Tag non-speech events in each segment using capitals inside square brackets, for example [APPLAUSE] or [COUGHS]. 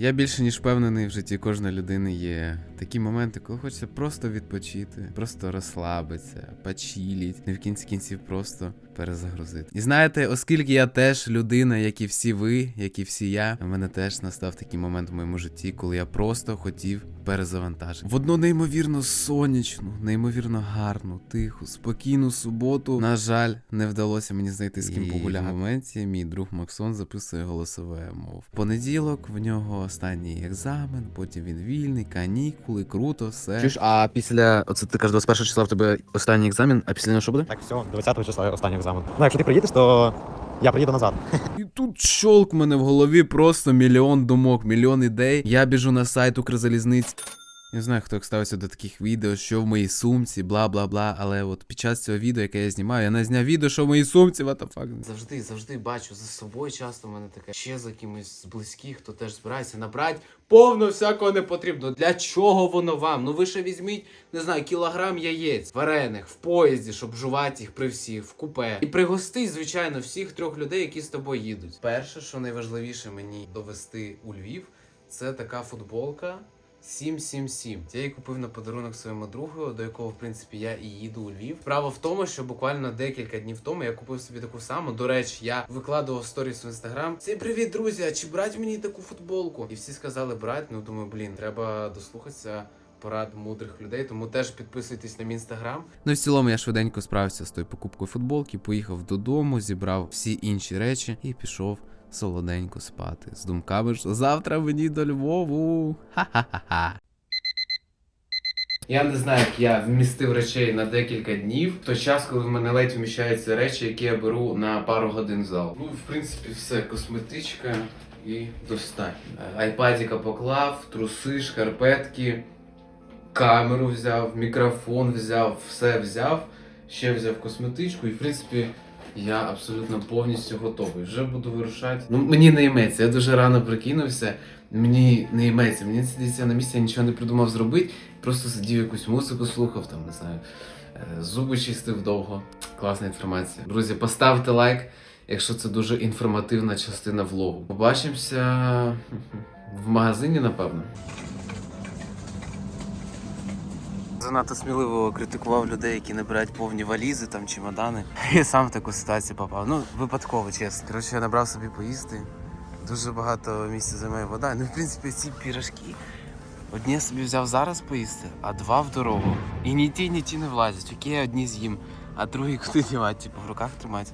Я більше ніж впевнений, в житті кожної людини є такі моменти, коли хочеться просто відпочити, просто розслабитися, почіліть, не в кінці кінців просто перезагрузити. І знаєте, оскільки я теж людина, як і всі ви, як і всі я, у мене теж настав такий момент в моєму житті, коли я просто хотів перезавантажити. В одну неймовірно сонячну, неймовірно гарну, тиху, спокійну суботу. На жаль, не вдалося мені знайти з ким І погуляти. в В моменті мій друг Максон записує голосове мов. Понеділок в нього останній екзамен, потім він вільний, канікули, круто, все. Чуєш, а після оце ти кажеш 21 числа в тебе останній екзамен, а після нього що буде? Так, все, 20 числа останній екзамен. Ну, якщо ти приїдеш, то я приїду назад. [LAUGHS] І тут щолк мене в голові просто мільйон думок, мільйон ідей. Я біжу на сайт Укрзалізниць. Не знаю, хто як ставиться до таких відео, що в моїй сумці, бла бла бла. Але от під час цього відео, яке я знімаю, я не зняв відео, що в моїй сумці, what the fuck. Завжди, завжди бачу за собою. Часто в мене таке ще за кимось з близьких, хто теж збирається набрати повно всякого не потрібно. Для чого воно вам? Ну ви ще візьміть, не знаю, кілограм яєць, варених в поїзді, щоб жувати їх при всіх, в купе. І пригостить, звичайно, всіх трьох людей, які з тобою їдуть. Перше, що найважливіше мені довести у Львів, це така футболка. 777. Я її купив на подарунок своєму другу, до якого, в принципі, я і їду у Львів. Справа в тому, що буквально декілька днів тому я купив собі таку саму. До речі, я викладував сторіс в інстаграм. Всім привіт, друзі! Чи брати мені таку футболку? І всі сказали брати. Ну думаю, блін, треба дослухатися. Порад мудрих людей, тому теж підписуйтесь на мій інстаграм. Ну і в цілому я швиденько справився з тою покупкою футболки, поїхав додому, зібрав всі інші речі і пішов солоденько спати з думками, що завтра мені до Львову. Ха-ха-ха. Я не знаю, як я вмістив речей на декілька днів. В той час, коли в мене ледь вміщаються речі, які я беру на пару годин зал. Ну, в принципі, все, косметичка і достатньо. Айпадіка поклав, труси, шкарпетки, камеру взяв, мікрофон взяв, все взяв. Ще взяв косметичку, і в принципі я абсолютно повністю готовий. Вже буду вирушати. Ну мені не йметься. Я дуже рано прикинувся. Мені не йметься. Мені сидиться на місці, я нічого не придумав зробити. Просто сидів якусь музику, слухав, там не знаю, е, зуби чистив довго. Класна інформація. Друзі, поставте лайк, якщо це дуже інформативна частина влогу. Побачимося в магазині, напевно. Занадто сміливо критикував людей, які набирають повні валізи, там чемодани. [LAUGHS] Я сам в таку ситуацію попав. Ну, випадково, чесно. Коротше, я набрав собі поїсти. Дуже багато місця займає вода. Ну, в принципі, ці пірожки. Одні я собі взяв зараз поїсти, а два в дорогу. І ні ті, ні ті не влазять. Окей, я одні з'їм, а другі [LAUGHS] куди дівати, типу в руках тримати.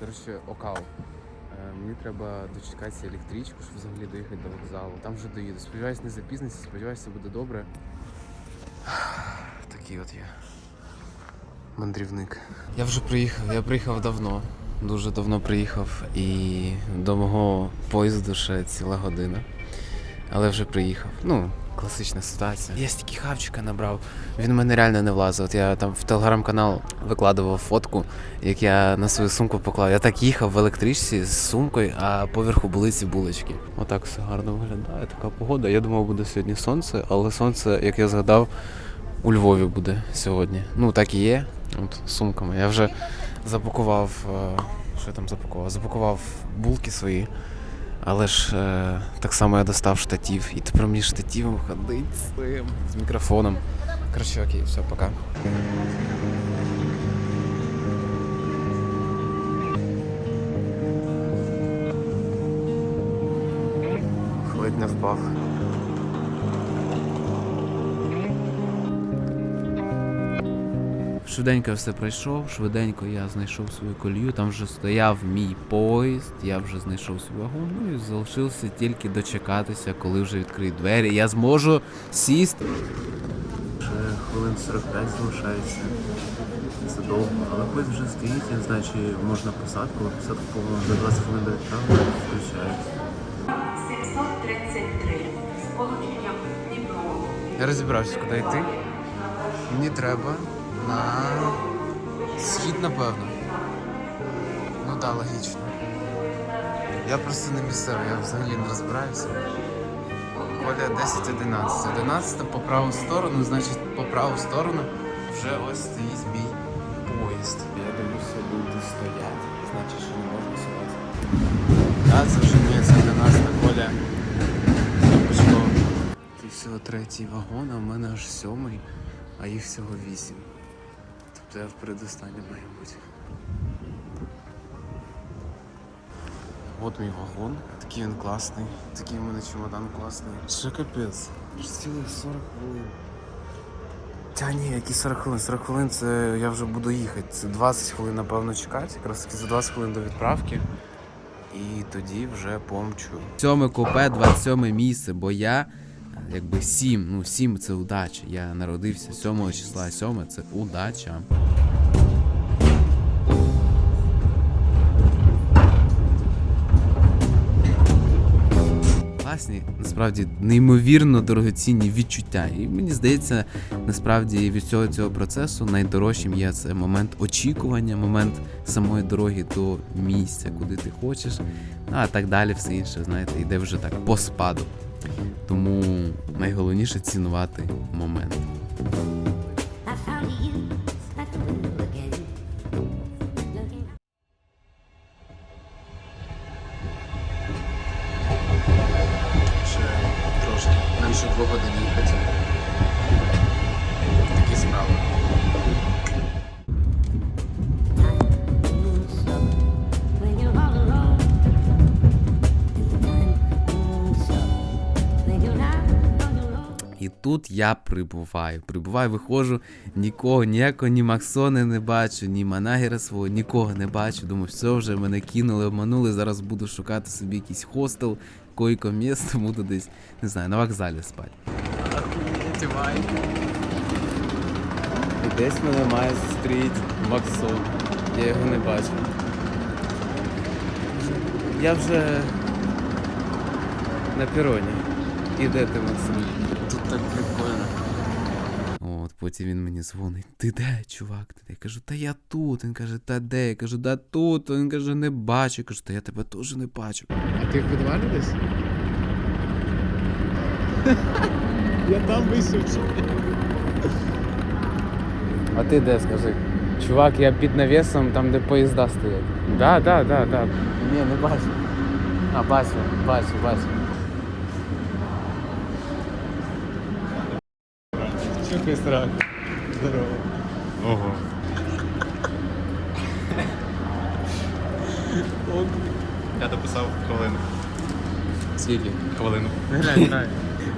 Коротше, окал. Е, Мені треба дочекатися електричку, щоб взагалі доїхати до вокзалу. Там вже доїду. Сподіваюсь, не запізниться, сподіваюся, буде добре. Такий от я. Мандрівник. Я вже приїхав, я приїхав давно. Дуже давно приїхав і до мого поїзду ще ціла година. Але вже приїхав. Ну, класична ситуація. Я стільки хавчика набрав. Він в мене реально не влазив. От я там в телеграм-канал викладував фотку, як я на свою сумку поклав. Я так їхав в електричці з сумкою, а поверху були ці булочки. Отак все гарно виглядає. Така погода. Я думав, буде сьогодні сонце, але сонце, як я згадав, у Львові буде сьогодні. Ну так і є. От сумками. Я вже запакував. е, Що я там запакував? Запакував булки свої. Але ж е, так само я достав штатів. І тепер мені штативом ходить цим, з мікрофоном. Коротше, окей, все, пока. Ледь не впав. Швиденько все пройшов, швиденько я знайшов свою колію, там вже стояв мій поїзд, я вже знайшов свій вагон, ну і залишилося тільки дочекатися, коли вже відкриють двері. Я зможу сісти. Вже хвилин 45 залишається. Це довго, але поїзд вже стоїть, я не знаю, чи можна посадку, але посадку, по-моєму, за 20 хвилин до відправлення включають. 733 з полученням Дніпро. Я розібрався, куди йти. Мені треба на схід, напевно. Ну так, да, логічно. Я просто не місцевий, я взагалі не розбираюся. Коля 10-11. 11 по праву сторону, значить по праву сторону вже ось стоїть мій поїзд. Я дивлюся, люди стоять, значить, що не можна сувати. А це вже ні, це 11 Коля. всього третій вагон, а в мене аж сьомий, а їх всього вісім. Я в передостанньому маю бути. От мій вагон, такий він класний, такий в мене чемодан класний. Ще капець. Цілих 40 хвилин. Та ні, які 40 хвилин? 40 хвилин це я вже буду їхати. Це 20 хвилин, напевно, чекати. Якраз таки за 20 хвилин до відправки. І тоді вже помчу. Сьоме купе, 27 місце, бо я якби 7. Ну, 7 це удача. Я народився 7 числа, 7 це удача. Класні, насправді неймовірно дорогоцінні відчуття. І мені здається, насправді від цього цього процесу найдорожчим є це момент очікування, момент самої дороги до місця, куди ти хочеш. Ну, а так далі, все інше, знаєте, йде вже так по спаду. Тому найголовніше цінувати момент. Ще трошки менше двох годин їхати. Тут я прибуваю. Прибуваю, виходжу, нікого, ніякого, ні Максони не бачу, ні Манагера свого, нікого не бачу. Думаю, все вже мене кинули, обманули. Зараз буду шукати собі якийсь хостел, койко місто, буду десь, не знаю, на вокзалі спати. І десь мене має зустріти Максон. Я його не бачу. Я вже на пероні. І де ти, Максим? Так прикольно. От, потім він мені дзвонить. Ти де, чувак? Ти де? Я кажу, та я тут. Він каже, та де? Я кажу, да тут. Він каже, не бачу. Я кажу, та я тебе теж не бачу. А ти в підвалі десь? Я там висівчу. А ти де, скажи? Чувак, я під навісом, там, де поїзда стоять. Да, да, да, да. Ні, не бачу. А, бачу, бачу, бачу. Чухай страх. Здорово. Ого. Я дописав хвилину. Скільки? Хвилину. [LAUGHS]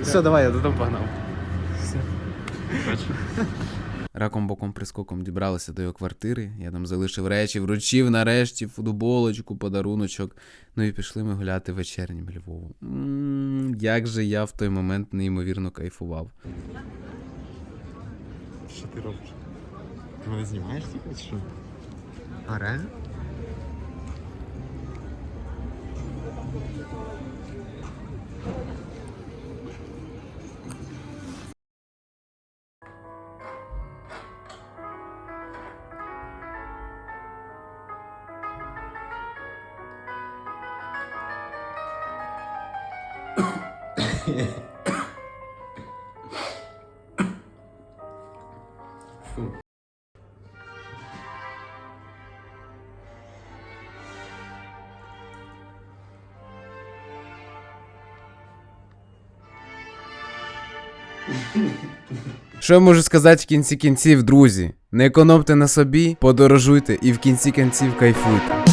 Все, давай, я додому погнав. Все. Раком боком прискоком дібралися до його квартири. Я там залишив речі, вручив нарешті футболочку, подаруночок. Ну і пішли ми гуляти вечернім Львову. м як же я в той момент неймовірно кайфував. Що ти робиш? Ти мене знімаєш тільки чи що? А реально? [COUGHS] Що я можу сказати в кінці кінців, друзі? Не економте на собі, подорожуйте і в кінці кінців кайфуйте.